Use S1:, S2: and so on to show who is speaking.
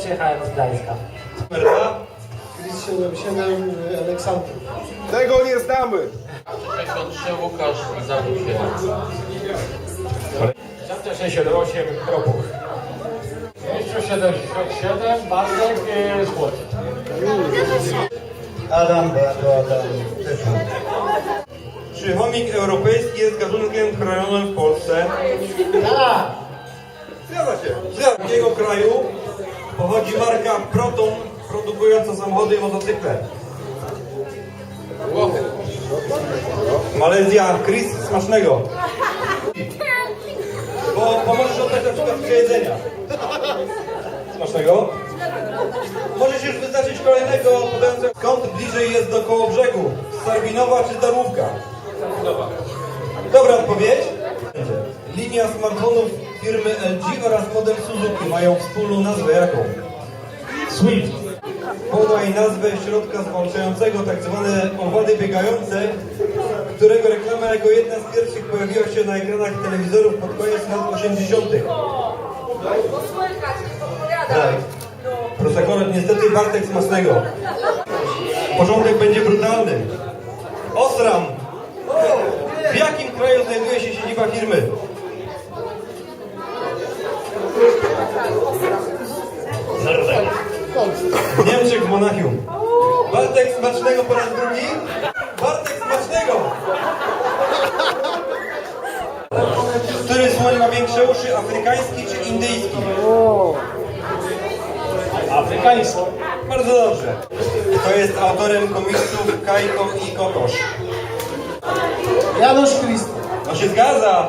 S1: przyjechałem z Gdańska.
S2: Chris 77 Aleksandrów.
S3: Tego nie znamy!
S4: 63 Łukasz Zabuch
S5: 678 Kropuch. Mistrzu 77 Bartek Spłot.
S2: Adam, Beato, Adam.
S6: Czy chomik europejski jest gatunkiem chronionym w Polsce?
S2: Tak!
S6: Zgadza się. Z jakiego kraju pochodzi marka Proton produkująca samochody i motocykle? Malezja. Chris, smacznego. Bo pomożesz oddać na przykład jedzenia. Smacznego. Możesz już wyznaczyć kolejnego podającego. Skąd bliżej jest do koło brzegu? Sarbinowa czy Darłówka? Dobra odpowiedź. Linia smartfonów firmy LG oraz model Suzuki mają wspólną nazwę jaką?
S5: Swift.
S6: Podaj nazwę środka zwalczającego tak zwane owady biegające, którego reklama jako jedna z pierwszych pojawiła się na ekranach telewizorów pod koniec lat 80. Tak. Prosakoret niestety Bartek Smacznego. Porządek będzie brutalny. Osram! W jakim kraju znajduje się siedziba firmy? W Niemczech, w Monachium. Bartek Smacznego po raz drugi. Bartek Smacznego! Który słoń ma większe uszy, afrykański czy indyjski?
S5: Afrykański.
S6: Bardzo dobrze. Kto jest autorem komiksów Kajko i Kokosz?
S2: Janusz Christ.
S6: No się zgadza.